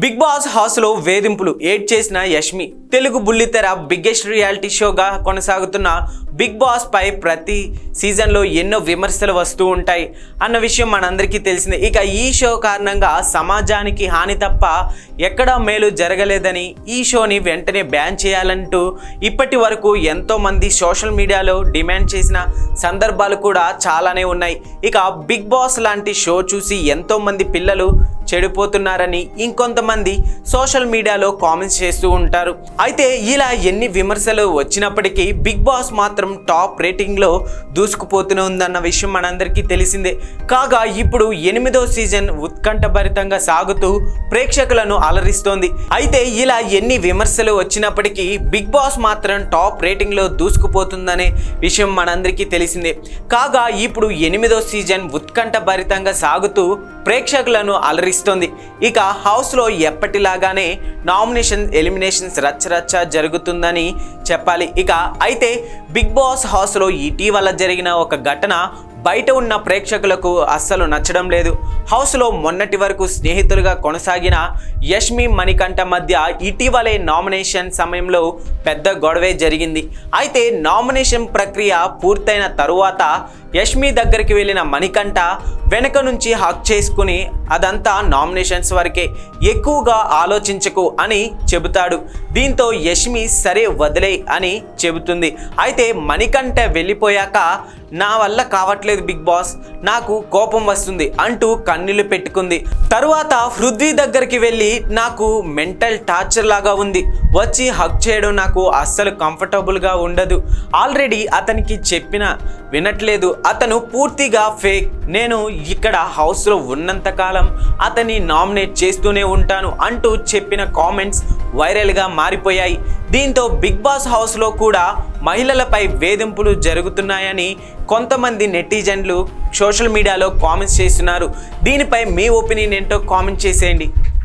Big boss హౌస్లో వేధింపులు ఏడ్ చేసిన యష్మి తెలుగు బుల్లితెర బిగ్గెస్ట్ రియాలిటీ షోగా కొనసాగుతున్న బిగ్ బాస్ పై ప్రతి సీజన్లో ఎన్నో విమర్శలు వస్తూ ఉంటాయి. అన్న విషయం మనందరికీ తెలిసిందే. ఇక ఈ షో కారణంగా సమాజానికి హాని తప్ప ఎక్కడా మేలు జరగలేదని ఈ షోని వెంటనే బ్యాన్ చేయాలంటూ ఇప్పటి వరకు ఎంతోమంది సోషల్ మీడియాలో డిమాండ్ చేసిన సందర్భాలు కూడా చాలానే ఉన్నాయి. ఇక బిగ్ బాస్ లాంటి షో చూసి ఎంతోమంది పిల్లలు చెడిపోతున్నారని ఇంకొంత కొంతమంది సోషల్ మీడియాలో కామెంట్స్ చేస్తూ ఉంటారు. అయితే ఇలా ఎన్ని విమర్శలు వచ్చినప్పటికీ బిగ్ బాస్ మాత్రం టాప్ రేటింగ్లో దూసుకుపోతూనే ఉందన్న విషయం మనందరికీ తెలిసిందే. కాగా ఇప్పుడు ఎనిమిదో సీజన్ ఉత్కంఠభరితంగా సాగుతూ ప్రేక్షకులను అలరిస్తోంది. అయితే ఇలా ఎన్ని విమర్శలు వచ్చినప్పటికీ బిగ్ బాస్ మాత్రం టాప్ రేటింగ్లో దూసుకుపోతుందనే విషయం మనందరికీ తెలిసిందే. కాగా ఇప్పుడు ఎనిమిదో సీజన్ ఉత్కంఠభరితంగా సాగుతూ ప్రేక్షకులను అలరిస్తోంది. ఇక హౌస్లో ఎప్పటిలాగానే నామినేషన్ ఎలిమినేషన్స్ రచ్చరచ్చ జరుగుతుందని చెప్పాలి. ఇక అయితే బిగ్ బాస్ హౌస్లో ఇటీవల జరిగిన ఒక ఘటన బయట ఉన్న ప్రేక్షకులకు అస్సలు నచ్చడం లేదు. హౌస్లో మొన్నటి వరకు స్నేహితులుగా కొనసాగిన యష్మి మణికంఠ మధ్య ఇటీవలే నామినేషన్ సమయంలో పెద్ద గొడవే జరిగింది. అయితే నామినేషన్ ప్రక్రియ పూర్తయిన తరువాత యష్మి దగ్గరికి వెళ్ళిన మణికంఠ వెనక నుంచి హక్ చేసుకుని అదంతా నామినేషన్స్ వరకే ఎక్కువగా ఆలోచించకు అని చెబుతాడు. దీంతో యష్మి సరే వదిలే అని చెబుతుంది. అయితే మణికంఠ వెళ్ళిపోయాక నా వల్ల కావట్లేదు బిగ్ బాస్ నాకు కోపం వస్తుంది అంటూ కన్నీళ్ళు పెట్టుకుంది. తరువాత హృద్వి దగ్గరికి వెళ్ళి నాకు మెంటల్ టార్చర్ లాగా ఉంది. వచ్చి హక్ చేయడం నాకు అస్సలు కంఫర్టబుల్గా ఉండదు. ఆల్రెడీ అతనికి చెప్పిన వినట్లేదు. అతను పూర్తిగా ఫేక్ నేను ఇక్కడ హౌస్లో ఉన్నంతకాలం అతన్ని నామినేట్ చేస్తూనే ఉంటాను అంటూ చెప్పిన కామెంట్స్ వైరల్గా మారిపోయాయి. దీంతో బిగ్ బాస్ హౌస్లో కూడా మహిళలపై వేధింపులు జరుగుతున్నాయని కొంతమంది నెటిజన్లు సోషల్ మీడియాలో కామెంట్స్ చేస్తున్నారు. దీనిపై మీ ఒపీనియన్ ఏంటో కామెంట్ చేసేయండి.